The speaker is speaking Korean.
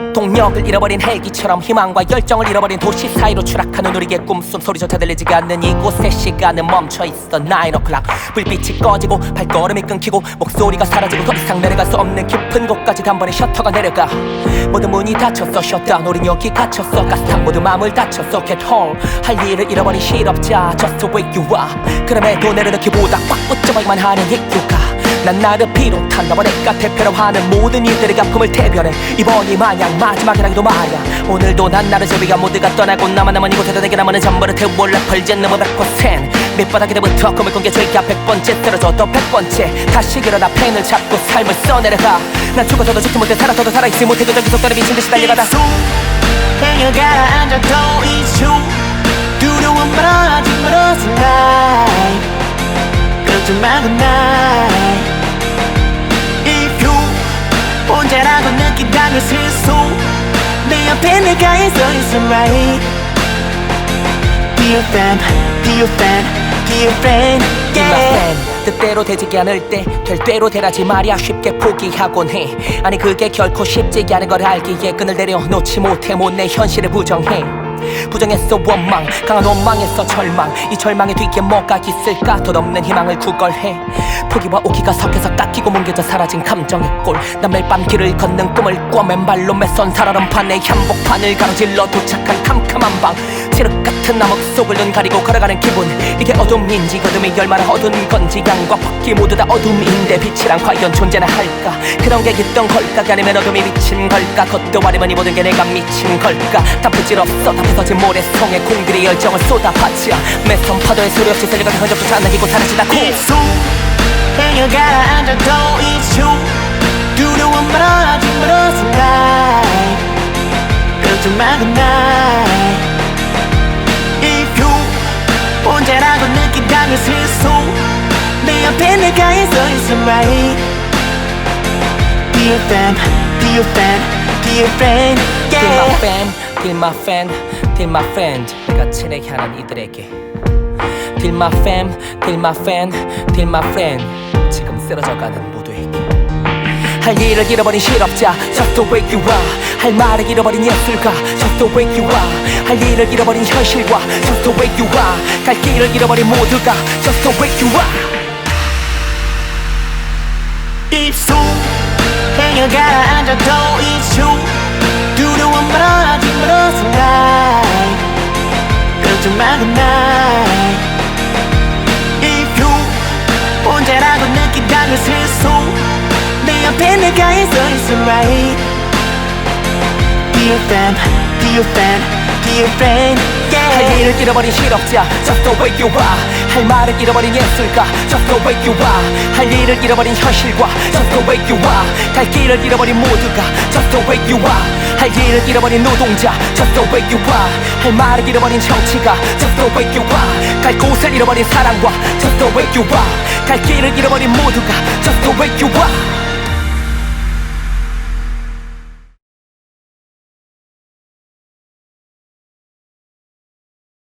원동력을 잃어버린 헬기처럼 희망과 열정을 잃어버린 도시 사이로 추락하는 우리의 꿈숨 소리조차 들리지가 않는 이곳의 시간은 멈춰있어 9 o'clock. 불빛이 꺼지고 발걸음이 끊기고 목소리가 사라지고 더 이상 내려갈 수 없는 깊은 곳까지 단번에 셔터가 내려가. 모든 문이 닫혔어 셧다운 우린 여기 갇혔어. 가스탄 모두 마음을 get home. 할 일을 잃어버린 실업자 just wake you up. 그럼에도 내려놓기보다 꽉 붙잡아야만 하는 이유가 난 나를 비롯한 너와 내가 대표로 하는 모든 이들의 아픔을 대변해. 이번이 마냥 마지막이라기도 말야. 오늘도 난 나를 제비가 모두가 떠나고 나만 남은 이곳에서 내게 남은 전부를 태울라 펄진 넘어 100% 밑바닥이 되부터 꿈을 꾼게 죄가 백번째 쓰러져 또 백번째. 다시 일어나 펜을 잡고 삶을 써내려가. 난 죽어서도 죽지 못해 살아서도 살아있지 못해도 저기 속도를 미친 듯이 달려가다. 행여 가라앉아도 이중 두려운 말 아직 멀었은 날. 걱정 마 good night 있어 있어 right Dear fan, dear fan, dear friend yeah. 뜻대로 되지 않을 때될 대로 되라지 말야. 쉽게 포기하곤 해. 아니 그게 결코 쉽지 않은 걸 알기에 끈을 내려놓지 못해 못내 현실을 부정해 부정했어 원망. 강한 원망에서 절망. 이 절망의 뒤에 뭐가 있을까? 덧없는 희망을 구걸해. 포기와 오기가 섞여서 깎이고 뭉개져 사라진 감정의 꼴난 매일 밤 길을 걷는 꿈을 꿔 맨발로 매선 살얼음 판에 한복판을 가로질러 도착한 캄캄한 방. 칠흑 같은 암흑 속을 눈 가리고 걸어가는 기분. 이게 어둠인지 어둠이 얼마나 어두운 건지 양과 바퀴 모두 다 어둠인데 빛이란 과연 존재나 할까? 그런 게 있던 걸까 아니면 어둠이 미친 걸까? 겉도 아니면 이 모든 게 내가 미친 걸까? 다 부질없어 다 부서진 모래성에 공들이 열정을 쏟아봤자 매선 파도의 소리 없이 살려가는 흔적조차 안 남기고 사라지다 이수 행여 가라앉아도 이중 두려운 말 아직 멀었은 날 걱정 마 good night If you 혼자라고 느낀다면 실수. 내 옆에 내가 있어 있어 right. Fan, fan, friend Till my yeah. Till my fan, till my friend 내가 친애하는 이들에게 Till my fan, till my fan, till my friend 지금 쓰러져가는 모두에게 할 일을 잃어버린 실업자 Just to wake you up 할 말을 잃어버린 예술가 Just to wake you up 할 일을 잃어버린 현실과 Just to wake you up 갈 길을 잃어버린 모두가 Just to wake you up 입수 행여 가라앉아도 이중 내 옆에 내가 있어 있어 right Dear fan, dear fan, dear friend 할 yeah. 일을 잃어버린 실업자 Just to wake you up 할 말을 잃어버린 예술가 Just to wake you up 할 일을 잃어버린 현실과 Just to wake you up 갈 길을 잃어버린 모두가 Just to wake you up 할 일을 잃어버린 노동자 Just to wake you up 할 말을 잃어버린 정치가 Just to wake you up 갈 곳을 잃어버린 사랑과 Just to wake you up 갈 길을 잃어버린 모두가 Just to wake you up